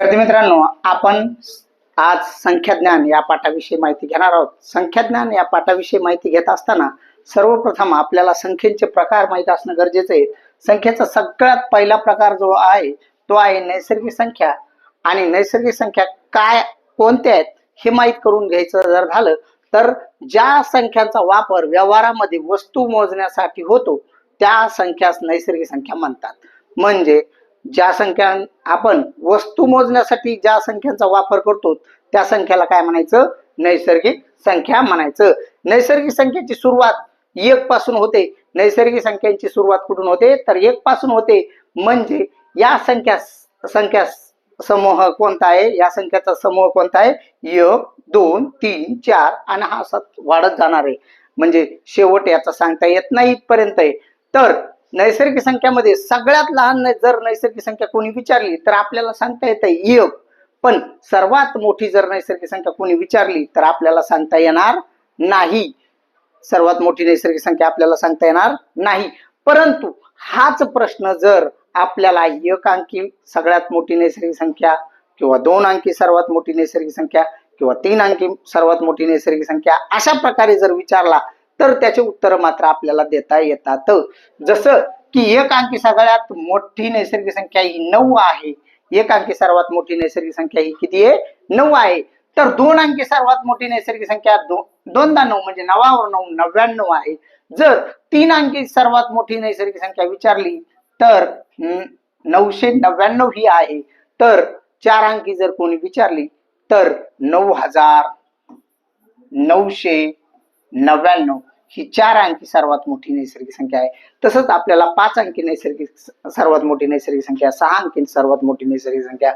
विद्यार्थी मित्रांनो आपण आज संख्याज्ञान या पाठाविषयी माहिती घेणार आहोत. संख्याज्ञान या पाठाविषयी माहिती घेत असताना सर्वप्रथम आपल्याला संख्येचे प्रकार माहीत असणं गरजेचं आहे. संख्येचा सगळ्यात पहिला प्रकार जो आहे तो आहे नैसर्गिक संख्या. आणि नैसर्गिक संख्या काय कोणत्या आहेत हे माहीत करून घ्यायचं जर झालं तर ज्या संख्यांचा वापर व्यवहारामध्ये वस्तू मोजण्यासाठी होतो त्या संख्यास नैसर्गिक संख्या म्हणतात. म्हणजे ज्या संख्या आपण वस्तू मोजण्यासाठी ज्या संख्यांचा वापर करतो त्या संख्याला काय म्हणायचं? नैसर्गिक संख्या म्हणायचं. नैसर्गिक संख्येची सुरुवात एक पासून होते. नैसर्गिक संख्यांची सुरुवात कुठून होते? तर एक पासून होते. म्हणजे या संख्या संख्या समूह कोणता आहे? या संख्याचा समूह कोणता आहे? एक दोन तीन चार आणि हा सात वाढत जाणार आहे. म्हणजे शेवट याचा सांगता येत नाही इथपर्यंत आहे. तर नैसर्गिक संख्यामध्ये सगळ्यात लहान जर नैसर्गिक संख्या कोणी विचारली तर आपल्याला सांगता येतं एक. पण सर्वात मोठी जर नैसर्गिक संख्या कोणी विचारली तर आपल्याला सांगता येणार नाही. सर्वात मोठी नैसर्गिक संख्या आपल्याला सांगता येणार नाही. परंतु हाच प्रश्न जर आपल्याला एक अंकी सगळ्यात मोठी नैसर्गिक संख्या किंवा दोन अंकी सर्वात मोठी नैसर्गिक संख्या किंवा तीन अंकी सर्वात मोठी नैसर्गिक संख्या अशा प्रकारे जर विचारला तर त्याचे उत्तर मात्र आपल्याला देता येतात. जसं की एक अंकी सगळ्यात मोठी नैसर्गिक संख्या ही नऊ आहे. एक अंकी सर्वात मोठी नैसर्गिक संख्या ही किती आहे? नऊ आहे. तर दोन अंकी सर्वात मोठी नैसर्गिक संख्या दो, दोनदा नऊ म्हणजे नवावर नऊ नव्याण्णव आहे. जर तीन अंकी सर्वात मोठी नैसर्गिक संख्या विचारली तर नऊशे नव्याण्णव ही आहे. तर चार अंकी जर कोणी विचारली तर नऊ हजार नऊशे नव्याण्णव. ही चार अंकी सर्वात मोठी नैसर्गिक संख्या आहे. तसंच आपल्याला पाच अंकी नैसर्गिक सर्वात मोठी नैसर्गिक संख्या सहा अंकी सर्वात मोठी नैसर्गिक संख्या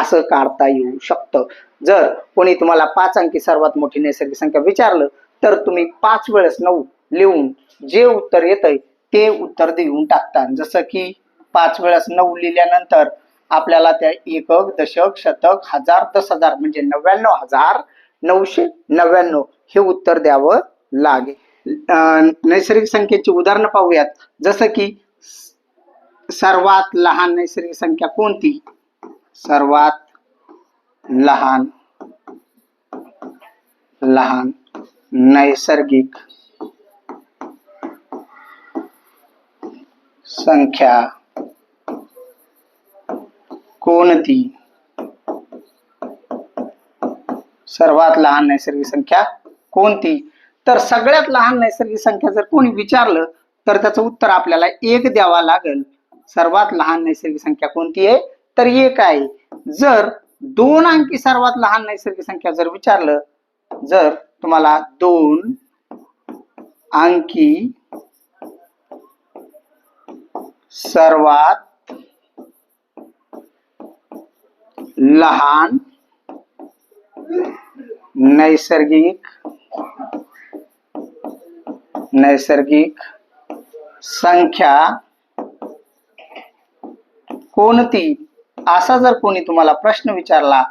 असं काढता येऊ शकतं. जर कोणी तुम्हाला पाच अंकी सर्वात मोठी नैसर्गिक संख्या विचारलं तर तुम्ही पाच वेळेस नऊ लिहून जे उत्तर येतंय ते उत्तर देऊन टाकता. जसं की पाच वेळेस नऊ लिहिल्यानंतर आपल्याला त्या एकक दशक शतक हजार दस हजार म्हणजे नव्याण्णव हजार नऊशे नव्याण्णव हे उत्तर द्यावं लागेल. नैसर्गिक संख्येची उदाहरणं पाहूयात. जसं की सर्वात लहान नैसर्गिक संख्या कोणती? सर्वात लहान लहान नैसर्गिक संख्या कोणती? सर्वात लहान नैसर्गिक संख्या कोणती? तर सगळ्यात लहान नैसर्गिक संख्या जर कोणी विचारलं तर त्याचं उत्तर आपल्याला एक द्यावा लागेल. सर्वात लहान नैसर्गिक संख्या कोणती आहे? तर एक आहे जर दोन अंकी सर्वात लहान नैसर्गिक संख्या जर विचारलं जर तुम्हाला दोन अंकी सर्वात लहान नैसर्गिक नैसर्गिक संख्या कोणती? असा जर कोणी तुम्हाला प्रश्न विचारला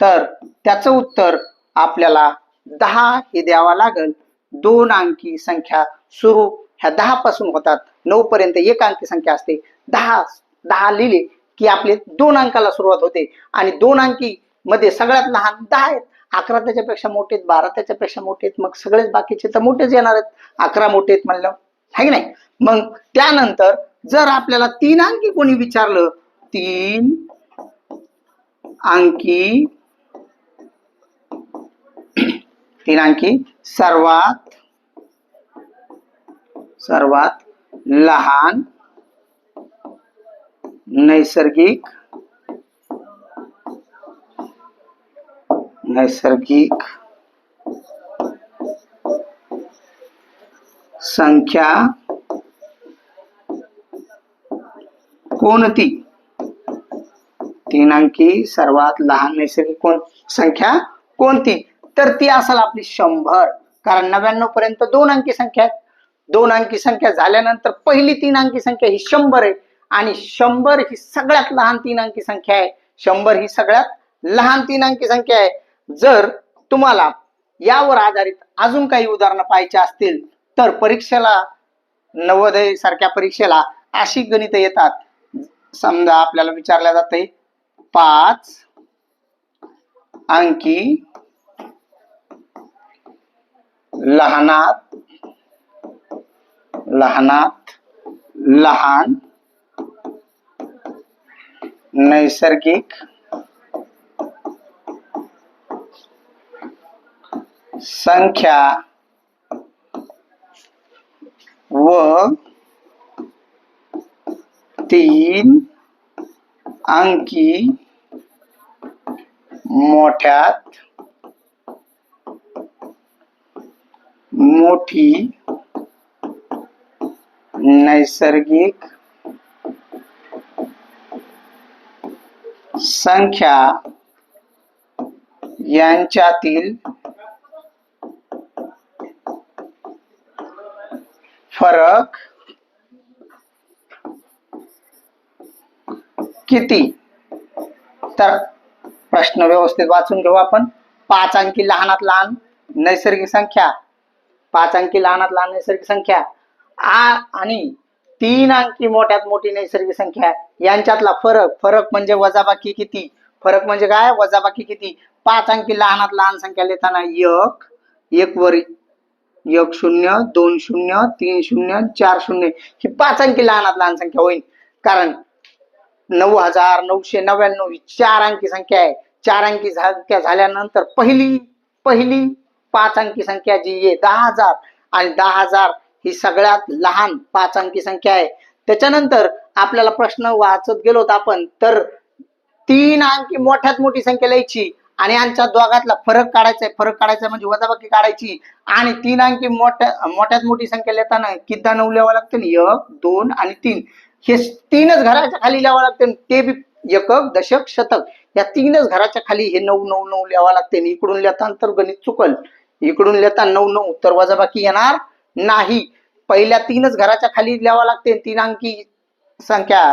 तर त्याचं उत्तर आपल्याला दहा हे द्यावा लागेल. दोन अंकी संख्या सुरू. ह्या दहा पासून होतात. नऊ पर्यंत एक अंकी संख्या असते. दहा दहा लिहिले की आपले दोन अंकाला सुरुवात होते. आणि दोन अंकी मध्ये सगळ्यात लहान दहा आहेत. अकरा त्याच्यापेक्षा मोठे आहेत बारा त्याच्यापेक्षा मोठे आहेत मग सगळेच बाकीचे तर मोठेच येणार आहेत. अकरा मोठे आहेत म्हणलं. आहे की नाही? मग त्यानंतर जर आपल्याला तीन अंकी कोणी विचारलं तीन अंकी तीन अंकी सर्वात सर्वात लहान नैसर्गिक नैसर्गिक संख्या कोणती? तीन अंकी सर्वात लहान नैसर्गिक कोण? संख्या कोणती? तर ती असेल आपली शंभर. कारण नव्याण्णव पर्यंत दोन अंकी संख्या आहेत. दोन अंकी संख्या झाल्यानंतर पहिली तीन अंकी संख्या ही शंभर आहे. आणि शंभर ही सगळ्यात लहान तीन अंकी संख्या आहे. शंभर ही सगळ्यात लहान तीन अंकी संख्या आहे. जर तुम्हाला यावर आधारित अजून काही उदाहरणं पाहायची असतील तर परीक्षेला नवोदय सारख्या परीक्षेला अशी गणित येतात. समजा आपल्याला विचारल्या जाते पाच अंकी लहानात लहानात लहान नैसर्गिक संख्या व तीन अंकी मोठ्यात मोठी नैसर्गिक संख्या यांच्यातील फरक किती? तर प्रश्न व्यवस्थित वाचून घेऊ आपण. पाच अंकी लहानात लहान नैसर्गिक संख्या. पाच अंकी लहानात लहान नैसर्गिक संख्या. आ आणि तीन अंकी मोठ्यात मोठी नैसर्गिक संख्या. यांच्यातला फरक फरक म्हणजे वजाबाकी किती? फरक म्हणजे काय? वजाबाकी किती? पाच अंकी लहानात लहान संख्या लिहिताना एक एक वर एक शून्य दोन शून्य तीन शून्य चार शून्य. ही पाच अंकी लहानात लहान संख्या होईल. कारण नऊ हजार नऊशे नव्याण्णव ही चार अंकी संख्या आहे. चार अंकी संख्या झाल्यानंतर पहिली पहिली पाच अंकी संख्या जी आहे दहा हजार. आणि दहा हजार ही सगळ्यात लहान पाच अंकी संख्या आहे. त्याच्यानंतर आपल्याला प्रश्न वाचत गेलो आपण तर तीन अंकी मोठ्यात मोठी संख्या लिहायची. आणि यांच्या दोघातला फरक काढायचा आहे फरक काढायचा म्हणजे वजाबाकी काढायची. आणि तीन अंकी मोठ्या मोठ्यात मोठी संख्या लिहिताना किती नऊ लिहावं लागतील एक दोन आणि तीन. हे तीनच घराच्या खाली लिहावं लागते ते बी एकक दशक शतक. या तीनच घराच्या खाली हे नऊ नऊ नऊ लिहावं लागते इकडून लिहिताना तर गणित चुकल. इकडून लिहिता नऊ नऊ तर वजाबाकी येणार नाही. पहिल्या तीनच घराच्या खाली लिहावं लागते तीन अंकी संख्या.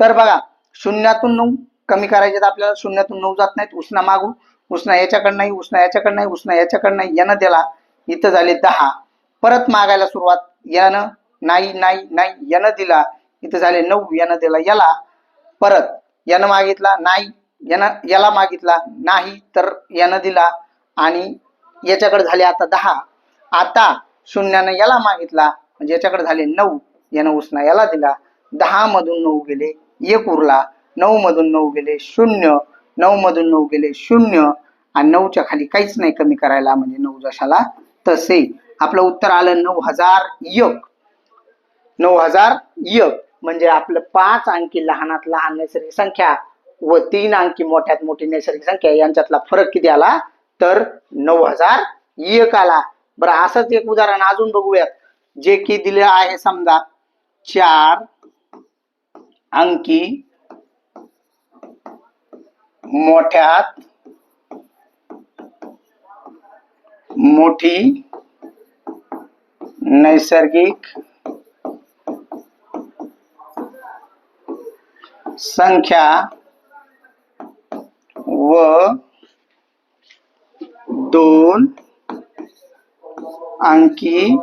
तर बघा शून्यातून नऊ कमी करायचे तर आपल्याला शून्यातून नऊ जात नाहीत. उसना मागू उसना याच्याकडं नाही उसना याच्याकडं नाही उसना याच्याकडं नाही. यानं दिला. इथं झाले दहा. परत मागायला सुरुवात. यानं नाही नाही नाही. यानं दिला. इथं झाले नऊ. यानं दिला. याला परत. यानं मागितला. नाही. यानं याला मागितला. नाही तर यानं दिला. आणि याच्याकडे झाले आता दहा. आता शून्यानं याला मागितला. म्हणजे याच्याकडे झाले नऊ. यानं उसना याला दिला. दहा मधून नऊ गेले. एक उरला. नऊ मधून नऊ गेले शून्य नऊ मधून नऊ गेले शून्य आणि नऊच्या खाली काहीच नाही कमी करायला म्हणजे नऊ जशाला तसे. आपलं उत्तर आलं नऊ हजार एक. नऊ हजार एक म्हणजे आपलं पाच अंकी लहानात लहान नैसर्गिक संख्या व तीन अंकी मोठ्यात मोठी नैसर्गिक संख्या यांच्यातला फरक किती आला? तर नऊ हजार एक आला. बरं असंच एक उदाहरण अजून बघूयात. जे की दिलं आहे समजा चार अंकी मोठ्यात मोठी नैसर्गिक संख्या व दोन अंकी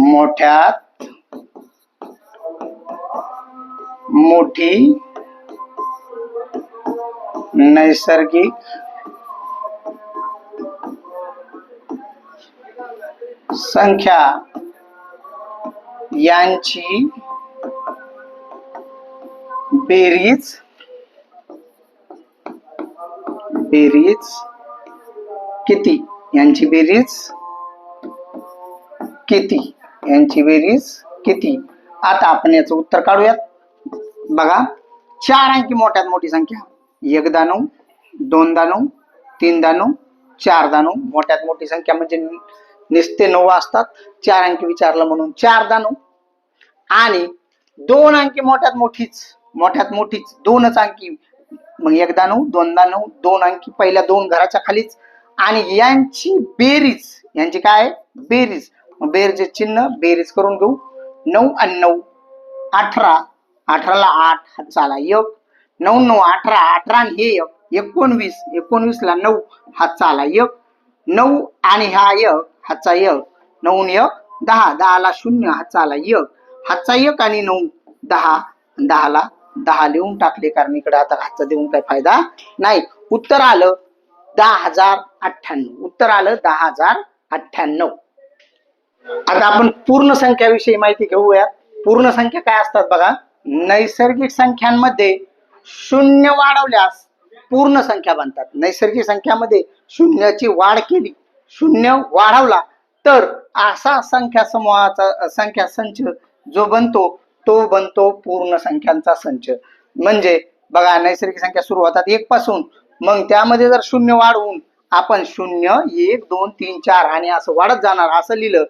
मोठ्यात मोठी नैसर्गिक संख्या यांची बेरीज बेरीज किती? यांची बेरीज किती? यांची बेरीज किती? आता आपण याचं उत्तर काढूयात. बघा चार अंकी मोठ्यात मोठी संख्या? एकदा नऊ दोनदा नऊ तीनदा नऊ चारदा नऊ. मोठ्यात मोठी संख्या म्हणजे निस्ते नऊ असतात. चार अंकी विचारलं म्हणून चारदा नऊ. आणि दोन अंकी मोठ्यात मोठीच मोठ्यात मोठीच दोनच अंकी. मग एकदा नऊ दोनदा नऊ दोन अंकी पहिल्या दोन घराच्या खालीच. आणि यांची बेरीज यांची काय? बेरीज. बेरीज चिन्ह बेरीज करून घेऊ. नऊ आणि नऊ अठरा. अठराला आठ चाला एक. नऊ नऊ अठरा अठरा हे एक एकोणवीस एकोणवीसला नऊ हातचा आला एक. नऊ आणि हा एक हाचा एक. नऊ एक दहा. दहाला शून्य हातचा आला एक. हाचा एक आणि नऊ दहा. दहाला दहा लिहून टाकले कारण इकडे आता हातचा देऊन काही फायदा नाही. उत्तर आलं दहा हजार अठ्ठ्याण्णव. उत्तर आलं दहा हजार अठ्ठ्याण्णव. आता आपण पूर्ण संख्याविषयी माहिती घेऊया पूर्ण संख्या काय असतात बघा? नैसर्गिक संख्यांमध्ये शून्य वाढवल्यास पूर्ण संख्या बनतात. नैसर्गिक संख्यामध्ये शून्याची वाढ केली शून्य वाढवला तर असा संख्या समूहाचा संख्या संच जो बनतो तो बनतो पूर्ण संख्यांचा संच. म्हणजे बघा नैसर्गिक संख्या सुरू होतात एक पासून. मग त्यामध्ये जर शून्य वाढवून आपण शून्य एक दोन तीन चार आणि असं वाढत जाणार असं लिहिलं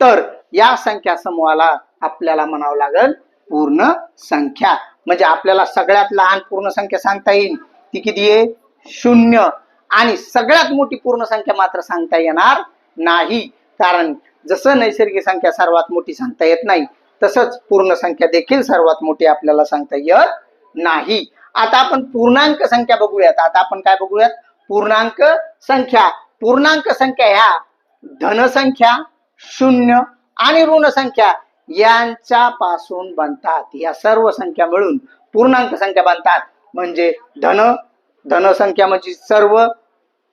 तर या संख्या समूहाला आपल्याला म्हणावं लागेल पूर्ण संख्या. म्हणजे आपल्याला सगळ्यात लहान पूर्ण संख्या सांगता येईल. ती किती आहे? शून्य. आणि सगळ्यात मोठी पूर्ण संख्या मात्र सांगता येणार नाही. कारण जसं नैसर्गिक संख्या सर्वात मोठी सांगता येत नाही तसंच पूर्ण संख्या देखील सर्वात मोठी आपल्याला सांगता येत नाही. आता आपण पूर्णांक संख्या बघूयात. आता आपण काय बघूयात? पूर्णांक संख्या. पूर्णांक संख्या ह्या धनसंख्या शून्य आणि ऋणसंख्या यांच्या पासून बनतात. या सर्व संख्या मिळून पूर्णांक संख्या बनतात. म्हणजे धन धनसंख्या म्हणजे सर्व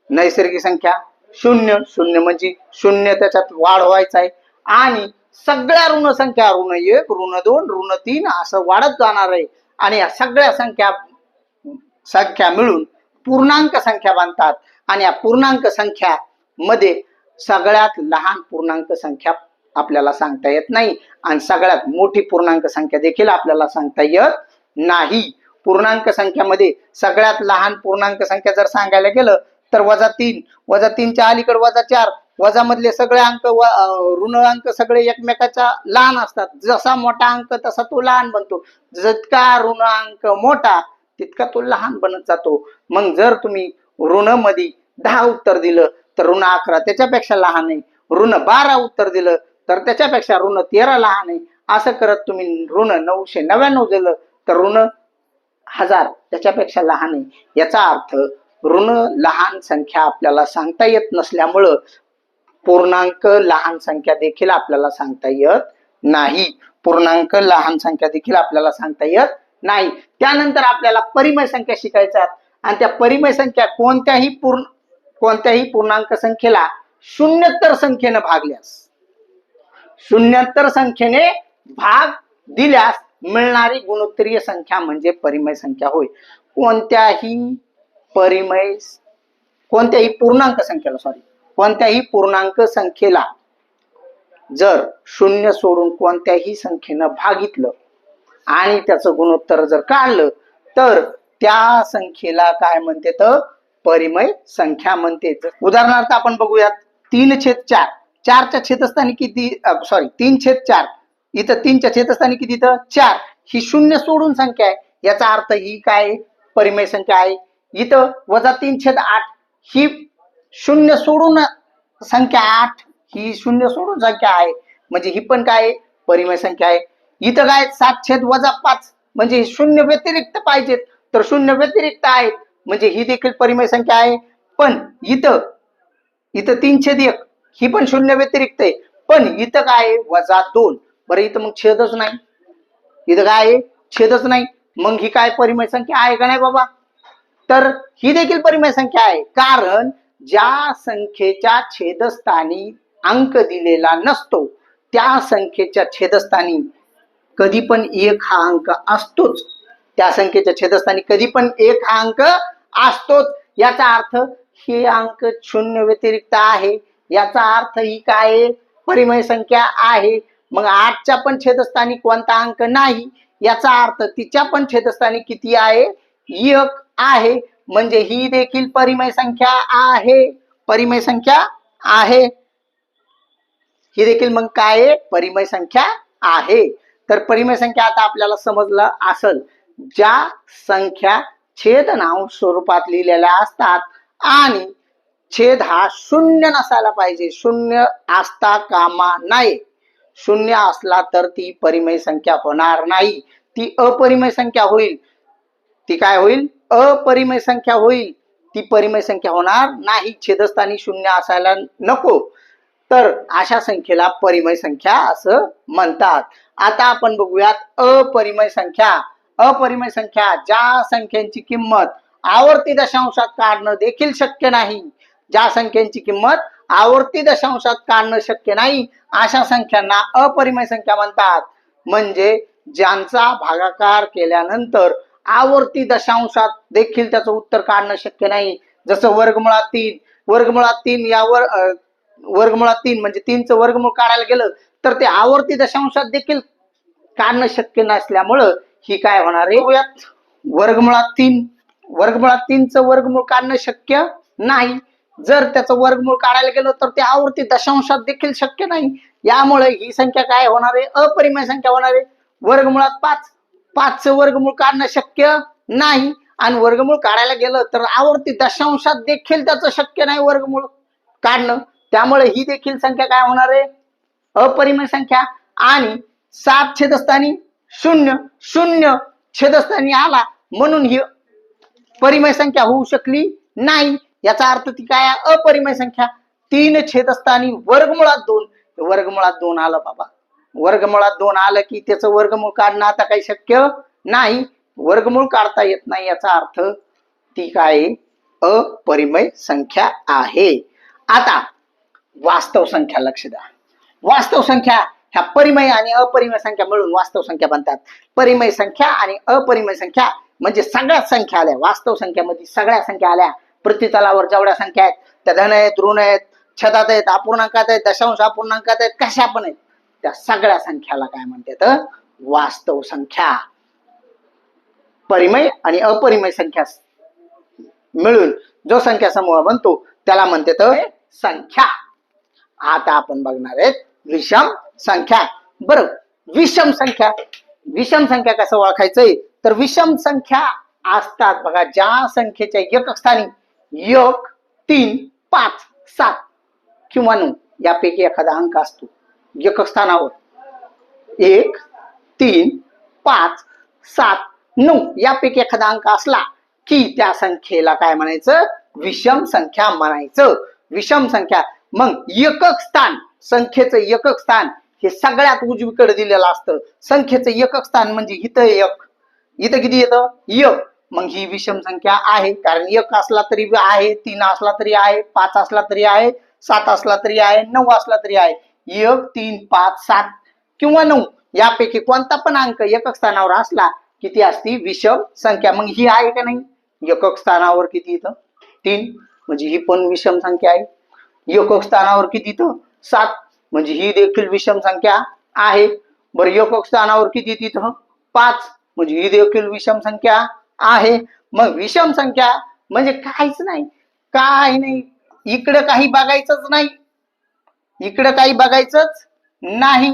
नैसर्गिक संख्या शून्य शून्य म्हणजे शून्य त्याच्यात वाढ व्हायचा आहे. आणि सगळ्या ऋण संख्या ऋण एक ऋण दोन ऋण तीन असं वाढत जाणार आहे. आणि या सगळ्या संख्या संख्या मिळून पूर्णांक संख्या बनतात. आणि या पूर्णांक संख्या मध्ये सगळ्यात लहान पूर्णांक संख्या आपल्याला सांगता येत नाही. आणि सगळ्यात मोठी पूर्णांक संख्या देखील आपल्याला सांगता येत नाही. पूर्णांक संख्यामध्ये सगळ्यात लहान पूर्णांक संख्या जर सांगायला गेलं तर वजा तीन वजा तीनच्या अलीकडे वजा चार वजा मधले सगळे अंक व- ऋण अंक सगळे एकमेकाच्या लहान असतात. जसा मोठा अंक तसा तो लहान बनतो. जितका ऋण अंक मोठा तितका तो लहान बनत जातो. मग जर तुम्ही ऋणमध्ये दहा उत्तर दिलं तर ऋण अकरा त्याच्यापेक्षा लहान आहे. ऋण बारा उत्तर दिलं तर त्याच्यापेक्षा ऋण तेरा लहान आहे. असं करत तुम्ही ऋण नऊशे नव्याण्णव दिलं तर ऋण हजार त्याच्यापेक्षा लहान आहे. याचा अर्थ ऋण लहान संख्या आपल्याला सांगता येत नसल्यामुळं पूर्णांक लहान संख्या देखील आपल्याला सांगता येत नाही. पूर्णांक लहान संख्या देखील आपल्याला सांगता येत नाही. त्यानंतर आपल्याला परिमय संख्या शिकायच्या आणि त्या परिमय संख्या कोणत्याही पूर्ण कोणत्याही पूर्णांक संख्येला शून्यत्तर संख्येनं भागल्यास शून्यत्तर संख्येने भाग दिल्यास मिळणारी गुणोत्तरीय संख्या म्हणजे परिमय संख्या होय. कोणत्याही परिमय कोणत्याही पूर्णांक संख्येला सॉरी कोणत्याही पूर्णांक संख्येला जर शून्य सोडून कोणत्याही संख्येनं भागितलं आणि त्याचं गुणोत्तर जर काढलं तर त्या संख्येला काय म्हणते तर परिमय संख्या म्हणते. उदाहरणार्थ आपण बघूयात तीन छेद चार. चारच्या छेदस्थानी किती सॉरी तीन छेद चार. इथं तीनच्या छेदस्थानी किती इथं चार. ही शून्य सोडून संख्या आहे. याचा अर्थ ही काय आहे? परिमय संख्या आहे. इथं वजा तीन छेद आठ. ही शून्य सोडून संख्या आठ. ही शून्य सोडून संख्या आहे. म्हणजे ही पण काय आहे? परिमय संख्या आहे. इथं काय? सात छेद वजा पाच. म्हणजे ही शून्य व्यतिरिक्त पाहिजेत. तर शून्य व्यतिरिक्त आहेत. म्हणजे ही देखील परिमय संख्या आहे. पण इथं इथं तीन छेद एक. ही पण शून्य व्यतिरिक्त आहे. पण इथं काय आहे? वजा दोन. बरं इथं मग छेदच नाही. इथं काय आहे? छेदच नाही. मग ही काय परिमय संख्या आहे का नाही बाबा? तर ही देखील परिमय संख्या आहे. कारण ज्या संख्येच्या छेदस्थानी अंक दिलेला नसतो त्या संख्येच्या छेदस्थानी कधी पण एक हा अंक असतोच. त्या संख्येच्या छेदस्थानी कधी पण एक हा अंक असतोच. याचा अर्थ हे अंक शून्य व्यतिरिक्त आहे. याचा अर्थ ही काय परिमय संख्या आहे. मग आठच्या पण छेदस्थानी कोणता अंक नाही? याचा अर्थ तिच्या पण छेदस्थानी किती आहे? एक आहे. म्हणजे ही देखील परिमय संख्या आहे. परिमय संख्या आहे. ही देखील मग काय आहे? परिमय संख्या आहे. तर परिमय संख्या आता आपल्याला समजलं असल. ज्या संख्या छेदनांश स्वरूपात लिहिलेल्या असतात आणि छेद हा शून्य नसायला पाहिजे. शून्य असता कामा नाही. शून्य असला तर ती परिमय संख्या होणार नाही. ती अपरिमय संख्या होईल. ती काय होईल? अपरिमय संख्या होईल. ती परिमय संख्या होणार नाही. छेदस्थानी शून्य असायला नको. तर अशा संख्येला परिमय संख्या असं म्हणतात. आता आपण बघूयात अपरिमय संख्या. अपरिमय संख्या ज्या संख्यांची किंमत आवर्ती दशांशात काढणं देखील शक्य नाही. ज्या संख्यांची किंमत आवर्ती दशांशात काढणं शक्य नाही अशा संख्यांना अपरिमेय संख्या म्हणतात. म्हणजे ज्यांचा भागाकार केल्यानंतर आवर्ती दशांशात देखील त्याचं उत्तर काढणं शक्य नाही. जसं वर्गमुळात तीन वर्गमुळात तीन यावर वर्गमुळात तीन म्हणजे तीनचं वर्गमूळ काढायला गेलं तर ते आवर्ती दशांशात देखील काढणं शक्य नसल्यामुळं ही काय होणार आहे. वर्गमुळात तीन वर्गमुळात तीनचं वर्गमूळ काढणं शक्य नाही. जर त्याचं वर्गमूळ काढायला गेलो तर ते आवर्ती दशांशात देखील शक्य नाही. यामुळे ही संख्या काय होणार आहे? अपरिमेय संख्या होणार आहे. वर्गमुळात पाच. पाचचं वर्गमूळ काढणं शक्य नाही. आणि वर्गमूळ काढायला गेलं तर आवर्ती दशांशात देखील त्याचं शक्य नाही वर्गमूळ काढणं. त्यामुळे ही देखील संख्या काय होणार आहे? अपरिमेय संख्या. आणि सात छेदस्थानी शून्य. शून्य छेदस्थानी आला म्हणून ही परिमय संख्या होऊ शकली नाही. याचा अर्थ ती काय अपरिमय संख्या. तीन छेद छेदस्थानी वर्गमुळात दोन. वर्गमुळात दोन आलं बाबा. वर्गमुळात दोन आलं की त्याचं वर्गमूळ काढणं आता काही शक्य नाही. वर्गमूळ काढता येत नाही याचा अर्थ ती काय अपरिमय संख्या आहे. आता वास्तव संख्या लक्ष द्या. वास्तव संख्या ह्या परिमय आणि अपरिमय संख्या मिळून वास्तव संख्या बनतात. परिमय संख्या आणि अपरिमय संख्या म्हणजे सगळ्याच संख्या आल्या. वास्तव संख्यामध्ये सगळ्या संख्या आल्या. प्रतितलावर जेवढ्या संख्या आहेत त्या धन आहेत ऋण आहेत छतात आहेत अपूर्णांकात आहेत दशांश अपूर्णांकात आहेत कशा पण आहेत त्या सगळ्या संख्याला काय म्हणतात? वास्तव संख्या. परिमय आणि अपरिमय संख्या मिळून जो संख्या समूह बनतो त्याला म्हणते तर संख्या. आता आपण बघणार आहेत विषम संख्या. बर विषम संख्या. विषम संख्या कसं ओळखायचंय? तर विषम संख्या असतात बघा ज्या संख्येच्या एकक स्थानी एक तीन पाच सात किंवा नऊ. यापैकी एखादा अंक असतो. एकस्थानावर एक तीन पाच सात नऊ. यापैकी एखादा अंक असला की त्या संख्येला काय म्हणायचं? विषम संख्या म्हणायचं. विषम संख्या. मग एकक स्थान संख्येचं एकक स्थान हे सगळ्यात उजवीकडे दिलेलं असतं. संख्येचं एकक स्थान म्हणजे इथं एक. इथं किती येतं? एक. मग ही विषम संख्या आहे. कारण एक असला तरी आहे तीन असला तरी आहे पाच असला तरी आहे सात असला तरी आहे नऊ असला तरी आहे. एक तीन पाच सात किंवा नऊ यापैकी कोणता पण अंक एकक स्थानावर असला किती असती विषम संख्या. मग ही आहे का नाही? एकक स्थानावर किती इथं? तीन. म्हणजे ही पण विषम संख्या आहे. एकक स्थानावर किती इथं? सात. म्हणजे ही देखील विषम संख्या आहे. बरं एकक स्थानावर किती तिथं पाच. म्हणजे ही देखील विषम संख्या आहे. मग विषम संख्या म्हणजे काहीच नाही. काय नाही. इकडं काही बघायचंच नाही. इकडं काही बघायचंच नाही.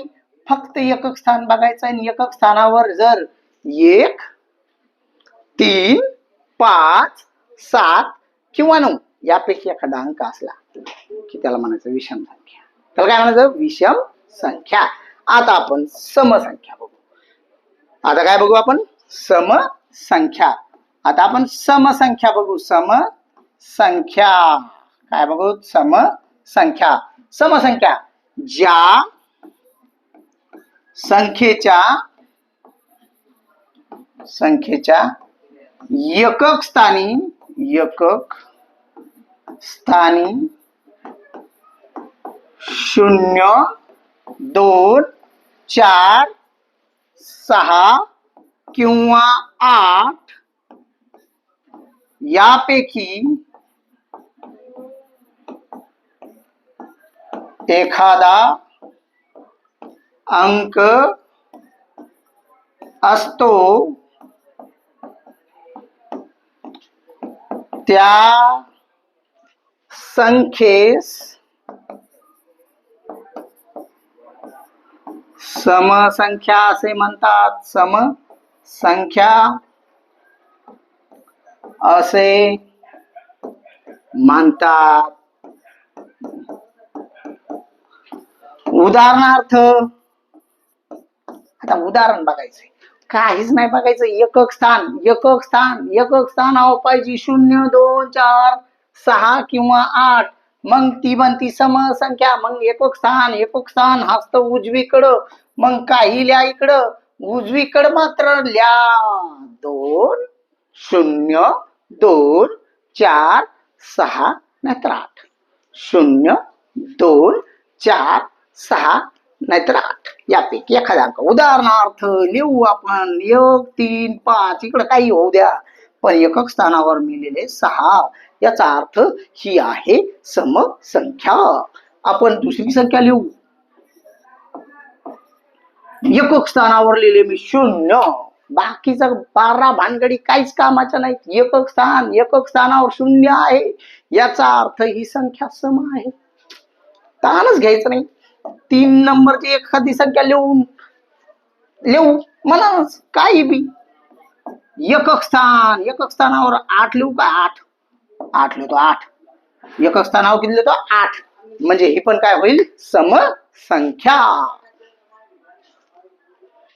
फक्त एकक स्थान बघायचं आणि एकक स्थानावर जर एक तीन पाच सात किंवा नऊ यापैकी एखादा अंक असला की त्याला म्हणायचं विषम संख्या. त्याला काय म्हणायचं? विषम संख्या. आता आपण समसंख्या बघू. आता काय बघू आपण? सम संख्या. आता आपण समसंख्या बघू. समसंख्या. काय बघू? समसंख्या. समसंख्या. ज्या संख्येच्या संख्येच्या एकक स्थानी एकक स्थानी शून्य दोन चार सहा किंवा आठ यापैकी एखादा अंक असतो त्या संख्येस समसंख्या असे म्हणतात संख्या असे म्हणतात उदाहरणार्थ आता उदाहरण बघायचंय. काहीच नाही बघायचं. एकक स्थान एकक स्थान एकक स्थान स्थानावर पाहिजे. शून्य दोन चार सहा किंवा आठ. मग ती बनती समसंख्या मग एकक स्थान एकक स्थान हस्त उजवीकडं. मग काही लिहा इकडं. उजवीकडं मात्र ल्या दोन शून्य दोन चार सहा नाहीतर आठ. शून्य दोन चार सहा नाहीतर आठ. यापैकी एखादा अंक उदाहरणार्थ लिहू आपण. एक तीन पाच. इकडे काही होऊ द्या. पण एकक स्थानावर मिळलेले सहा. याचा अर्थ ही आहे समसंख्या. आपण दुसरी संख्या लिहू. एकक स्थानावर लिहिले मी शून्य. बाकीचा बारा भानगडी काहीच कामाच्या नाहीत. एकक स्थान एकक स्थानावर शून्य आहे. याचा अर्थ ही संख्या सम आहे. ताणच घ्यायचं नाही. तीन नंबरची एखादी संख्या लिहून लिहू म्हणा काही बी. एकक स्थान एकक स्थानावर आठ लिहू का आठ? आठ लिहतो आठ. एकक स्थानावर किती लिहितो? आठ. म्हणजे ही पण काय होईल? सम संख्या.